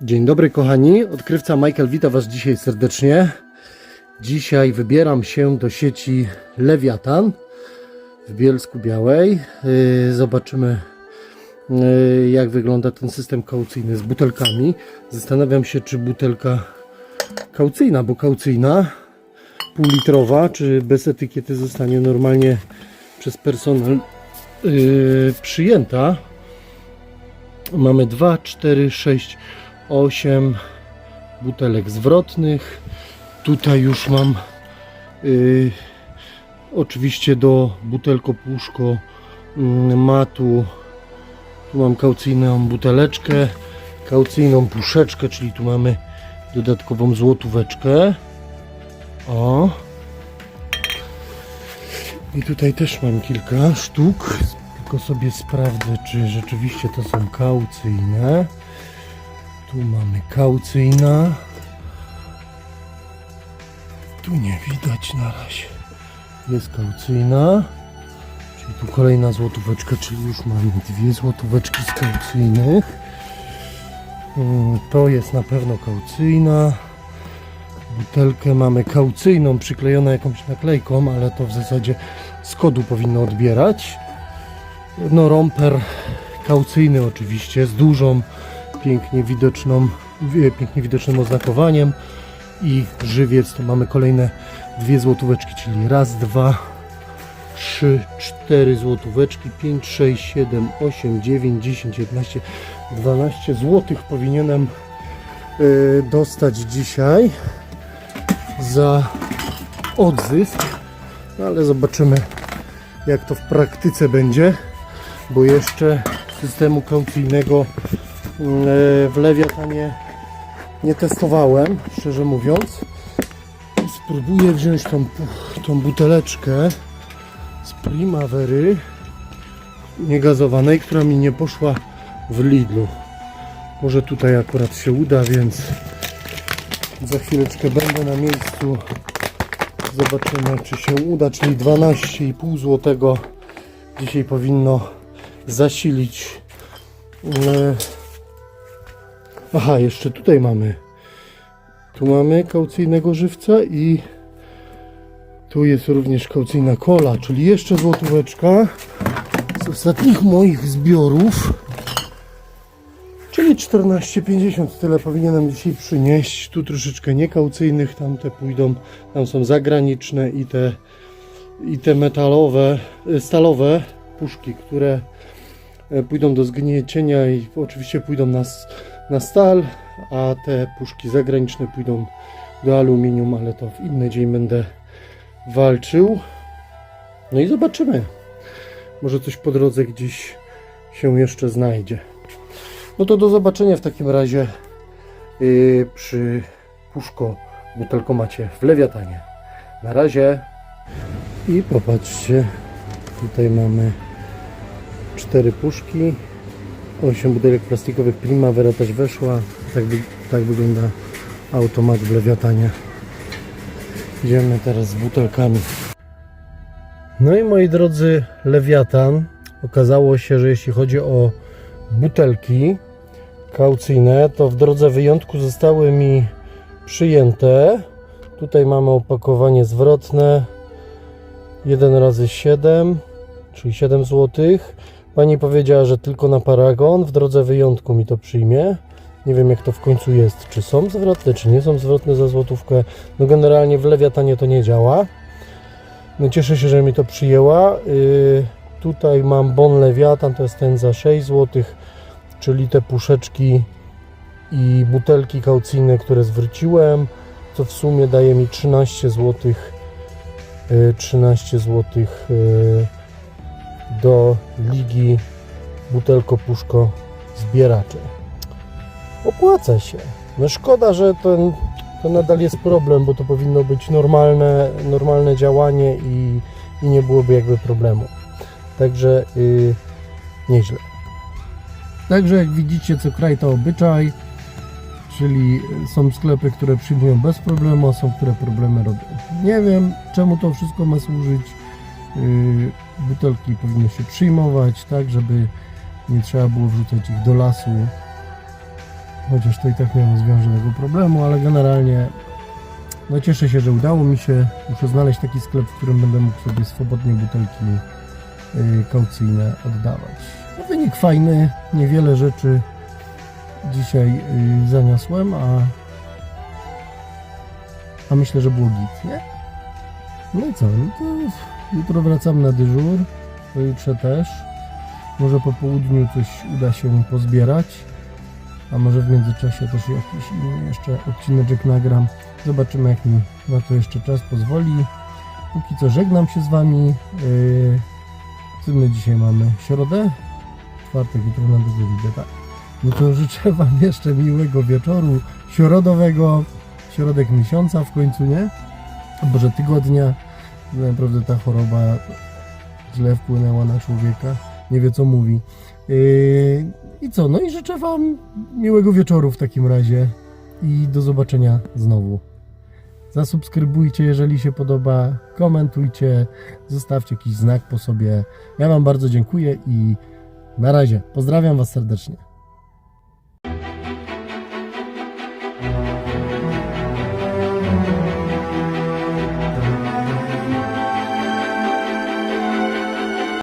Dzień dobry kochani, odkrywca Michael wita Was dzisiaj serdecznie. Dzisiaj wybieram się do sieci Lewiatan w Bielsku Białej. Yy, Zobaczymy yy, jak wygląda ten system kaucyjny z butelkami. Zastanawiam się czy butelka kaucyjna, bo kaucyjna półlitrowa, czy bez etykiety zostanie normalnie przez personel yy, przyjęta. Mamy 2, 4, 6, 8 butelek zwrotnych. Tutaj już mam yy, oczywiście do butelko puszko mm, matu. Tu mam kaucyjną buteleczkę, kaucyjną puszeczkę, czyli tu mamy dodatkową złotóweczkę. O. I tutaj też mam kilka sztuk. Tylko sobie sprawdzę, czy rzeczywiście to są kaucyjne. Tu mamy kaucyjna. Tu nie widać na razie. Jest kaucyjna. Czyli tu kolejna złotóweczka, czyli już mamy dwie złotóweczki z kaucyjnych. Mm, To jest na pewno kaucyjna. Butelkę mamy kaucyjną, przyklejoną jakąś naklejką, ale to w zasadzie z kodu powinno odbierać. No romper kaucyjny oczywiście, z dużą, pięknie widoczną, pięknie widocznym oznakowaniem i żywiec, to mamy kolejne dwie złotóweczki, czyli raz, dwa, trzy, cztery złotóweczki, pięć, sześć, siedem, osiem, dziewięć, dziesięć, jedenaście, dwanaście złotych powinienem y, dostać dzisiaj za odzysk, no ale zobaczymy jak to w praktyce będzie, bo jeszcze systemu kaucyjnego mm, e, w Lewiatanie nie testowałem, szczerze mówiąc. Spróbuję wziąć tą, tą buteleczkę z Primavery niegazowanej, która mi nie poszła w Lidlu. Może tutaj akurat się uda, więc za chwileczkę będę na miejscu. Zobaczymy, czy się uda, czyli 12,5 zł dzisiaj powinno zasilić. e, Aha, jeszcze tutaj mamy. Tu mamy kaucyjnego żywca i tu jest również kaucyjna kola, czyli jeszcze złotóweczka z ostatnich moich zbiorów. Czyli 14,50 tyle powinienem dzisiaj przynieść. Tu troszeczkę niekaucyjnych, tamte pójdą, tam są zagraniczne i te, i te metalowe, y, stalowe puszki, które e, pójdą do zgniecienia i oczywiście pójdą na, na stal, a te puszki zagraniczne pójdą do aluminium, ale to w inny dzień będę walczył. No i zobaczymy. Może coś po drodze gdzieś się jeszcze znajdzie. No to do zobaczenia w takim razie yy, przy puszko butelkomacie w Lewiatanie. Na razie. I popatrzcie, tutaj mamy cztery puszki, 8 butelek plastikowych, Primavera też weszła. Tak, tak wygląda automat w Lewiatanie. Idziemy teraz z butelkami. No i moi drodzy, Lewiatan. Okazało się, że jeśli chodzi o butelki kaucyjne, to w drodze wyjątku zostały mi przyjęte. Tutaj mamy opakowanie zwrotne 1 razy 7, czyli 7 zł. Pani powiedziała, że tylko na paragon. W drodze wyjątku mi to przyjmie. Nie wiem jak to w końcu jest. Czy są zwrotne, czy nie są zwrotne za złotówkę. No generalnie w Lewiatanie to nie działa. No cieszę się, że mi to przyjęła. Yy, tutaj mam bon Lewiatan, to jest ten za 6 zł, czyli te puszeczki i butelki kaucyjne, które zwróciłem, co w sumie daje mi 13 zł. Yy, 13 zł do ligi butelko puszko zbieracze. Opłaca się. No szkoda, że ten, to nadal jest problem, bo to powinno być normalne, normalne działanie i, i nie byłoby jakby problemu. Także yy, nieźle. Także jak widzicie, co kraj to obyczaj, czyli są sklepy, które przyjmują bez problemu, a są, które problemy robią. Nie wiem, czemu to wszystko ma służyć. Yy, butelki powinny się przyjmować, tak, żeby Nie trzeba było wrzucać ich do lasu. Chociaż to i tak nie rozwiąże tego problemu, ale generalnie no cieszę się, że udało mi się. Muszę znaleźć taki sklep, w którym będę mógł sobie swobodnie butelki kaucyjne oddawać. No, wynik fajny, niewiele rzeczy dzisiaj y, zaniosłem, a, a myślę, że było git, nie? No i co? No to jutro wracam na dyżur, pojutrze też. Może po południu coś uda się pozbierać, a może w międzyczasie też jakiś inny jeszcze odcineczek nagram. Zobaczymy jak mi na to jeszcze czas pozwoli. Póki co żegnam się z Wami. Yy, co my dzisiaj mamy? Środę? Czwartek, jutro na dużo widzę, tak. No to życzę Wam jeszcze miłego wieczoru środowego, środek miesiąca w końcu, nie? Boże, tygodnia. Naprawdę ta choroba źle wpłynęła na człowieka. Nie wie co mówi. Yy, I co? No i życzę Wam miłego wieczoru w takim razie. I do zobaczenia znowu. Zasubskrybujcie, jeżeli się podoba, komentujcie, zostawcie jakiś znak po sobie. Ja Wam bardzo dziękuję i na razie. Pozdrawiam Was serdecznie.